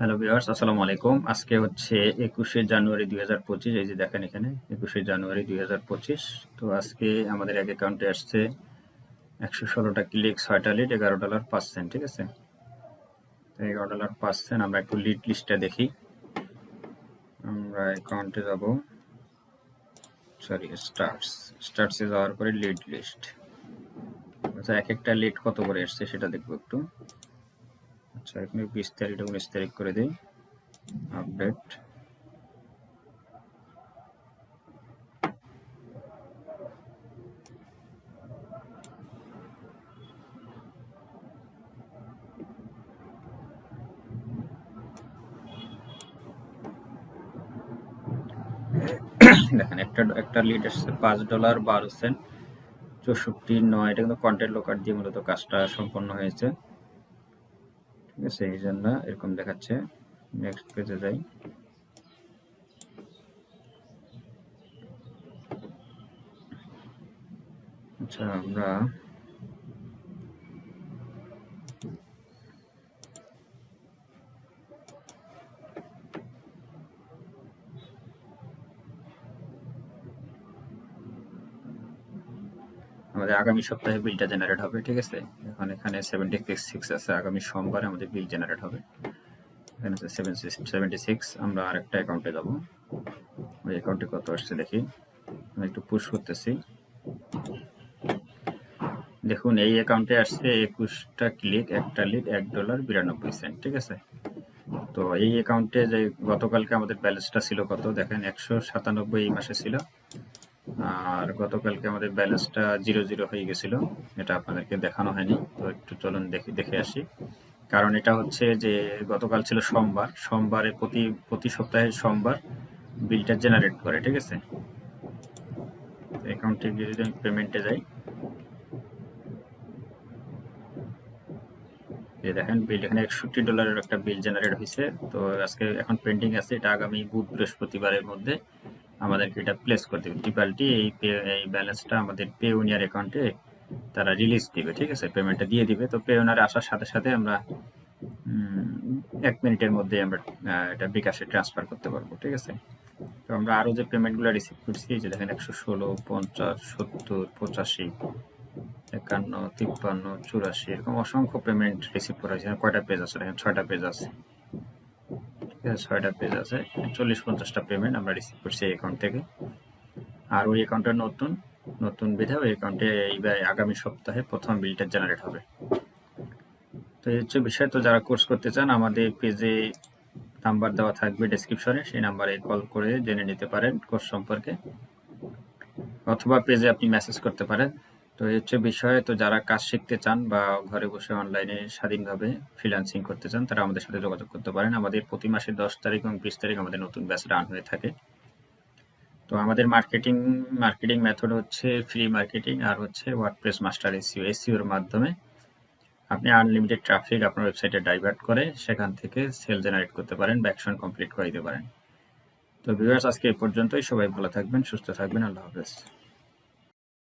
Hello viewers আসসালামু আলাইকুম আজকে হচ্ছে একুশে জানুয়ারি দুই হাজার পঁচিশ। এই যে দেখেন এখানে, একুশে জানুয়ারি দুই হাজার পঁচিশ। তো আজকে আমাদের এক অ্যাকাউন্টে আসছে একশো ষোলোটা ক্লিক ছয়টা লিড এগারো ডলার পাঁচ সেন্ট ঠিক আছে? তো এগারো ডলার পাঁচ সেন্ট আমরা একটু লিড লিস্টটা দেখি। আমরা অ্যাকাউন্টে যাব। সরি স্টার্টস স্টার্টসে যাওয়ার পরে লিড লিস্ট আচ্ছা এক একটা লিড কত করে এসছে সেটা দেখব একটু। আচ্ছা এখানে বিশ তারিখ উনিশ তারিখ করে দিই। আপডেট দেখেন, একটা একটা লিড আসছে পাঁচ ডলার বারো সেন্ট চৌষট্টি নয়, এটা কিন্তু কন্টেন্ট লোকার দিয়ে মূলত কাজটা সম্পন্ন হয়েছে। ঠিক আছে এই জন্য এরকম দেখাচ্ছে। নেক্সট পেজে যাই। আচ্ছা আমরা আমাদের আগামী সপ্তাহে বিলটা জেনারেট হবে, ঠিক আছে? এখন এখানে সেভেন্টি সিক্স আছে, আগামী সোমবার আমাদের বিল জেনারেট হবে। এখানে আছে সেভেন সেভেন্টি সিক্স আমরা আরেকটা অ্যাকাউন্টে যাব। ওই অ্যাকাউন্টে কত আসছে দেখি। আমি একটু পুশ করতেছি। দেখুন, এই অ্যাকাউন্টে আসছে একুশটা ক্লিক একটা লিড এক ডলার বিরানব্বই সেন্ট ঠিক আছে? তো এই অ্যাকাউন্টে যে গতকালকে আমাদের ব্যালেন্সটা ছিল কত? দেখেন, একশো সাতানব্বই এই মাসে ছিল। আর গতকালকে আমাদের ব্যালেন্সটা জিরো জিরো হয়ে গেছিল, এটা আপনাদেরকে দেখানো হয়নি, তো একটু চলুন দেখি, দেখে আসি। কারণ এটা হচ্ছে যে গতকাল ছিল সোমবার, সোমবারে প্রতি প্রতি সপ্তাহে সোমবার বিলটা জেনারেট করে, ঠিক আছে? অ্যাকাউন্টে গিয়ে যদি আমি পেমেন্টে যাই যে দেখেন বিল, এখানে একষট্টি ডলারের একটা বিল জেনারেট হয়েছে, তো আজকে এখন পেন্ডিং আছে, এটা আগামী বুধ বৃহস্পতিবারের মধ্যে আমাদেরকে এটা প্লেস করতে হবে টিপালটি এই এই ব্যালেন্সটা আমাদের পে উনিয়ার অ্যাকাউন্টে তারা রিলিজ দিবে, ঠিক আছে? পেমেন্টটা দিয়ে দিবে। তো পে ওনারে আসার সাথে সাথে আমরা এক মিনিটের মধ্যে আমরা এটা বিকাশে ট্রান্সফার করতে পারব, ঠিক আছে? তো আমরা আরও যে পেমেন্টগুলো রিসিভ করছি যে দেখেন একশো ষোলো, পঞ্চাশ, সত্তর, পঁচাশি, একান্ন, তিপ্পান্ন, চুরাশি, এরকম অসংখ্য পেমেন্ট রিসিভ করা হয়েছে। কয়টা পেজ আছে? দেখেন ছয়টা পেজ আছে। ছয়টা পেজ আছে। চল্লিশ পঞ্চাশটা পেমেন্ট আমরা রিসিভ করছি এই অ্যাকাউন্ট থেকে। আর ওই অ্যাকাউন্টটা নতুন নতুন বিধা ওই অ্যাকাউন্টে এইবার আগামী সপ্তাহে প্রথম বিলটা জেনারেট হবে। তো এই হচ্ছে বিষয়। তো যারা কোর্স করতে চান, আমাদের পেজে নাম্বার দেওয়া থাকবে ডেসক্রিপশনে সেই নাম্বারে কল করে জেনে নিতে পারেন কোর্স সম্পর্কে। অথবা পেজে আপনি মেসেজ করতে পারেন। তো এই হচ্ছে বিষয়, তো যারা কাজ শিখতে চান বা ঘরে বসে অনলাইনে স্বাধীনভাবে ফ্রিল্যান্সিং করতে চান, তারা আমাদের সাথে যোগাযোগ করতে পারেন। আমাদের প্রতি মাসে দশ তারিখ এবং বিশ তারিখ আমাদের নতুন ব্যাচ রান হয়ে থাকে। তো আমাদের মার্কেটিং মার্কেটিং মেথড হচ্ছে ফ্রি মার্কেটিং আর হচ্ছে ওয়ার্ডপ্রেস মাস্টার এসিও এসিওর মাধ্যমে আপনি আনলিমিটেড ট্রাফিক আপনার ওয়েবসাইটে ডাইভার্ট করে সেখান থেকে সেল জেনারেট করতে পারেন বা অ্যাকশন কমপ্লিট করে দিতে পারেন। তো ভিউয়ার্স আজকে এই পর্যন্তই। সবাই ভালো থাকবেন, সুস্থ থাকবেন। আল্লাহ হাফেজ।